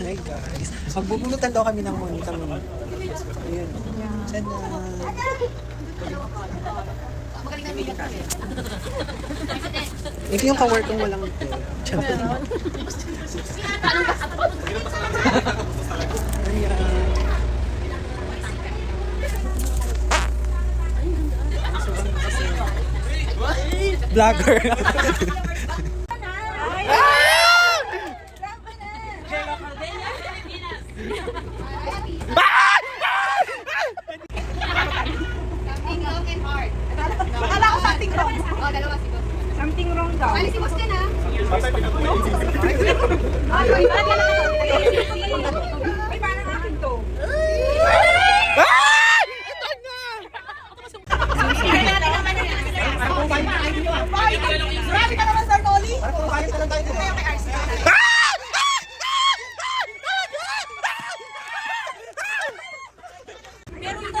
Hi guys. Magbubunutan daw kami ng monita mo. Ayun. Sana. Ito yung kawork kong walang ito. Tiyan. Ayan. Vlogger. Something long and hard. Akala ko something wrong. Oh, dalawa siguro. Something wrong daw. Ay, si Boss ka na. Ay, parang akin to. Grabe ka naman, Sir Noli. Pero ito, Ha? si Vice Mayor ng pagkain. Hala, kilala ko yan. Tapos, hindi na magkasay kay kakainin ko. Hindi pa rin. Kilala lang, sabi na lang sa ano. Yan, post na yan. Post namin. Yung yung gift pa lang, lalagay na lang dun sa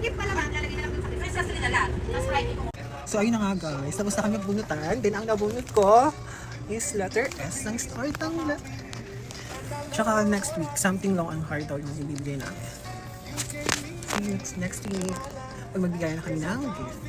gift. Sa salita lang. Tapos kahit ito So ayun na nga guys, tapos na kami magbunutan. Then ang nabunot ko is letter S ng start ng letter. Tsaka next week, something long and hard daw yung ibibigay namin. See you next week. Pag magbigay na kami ng gift.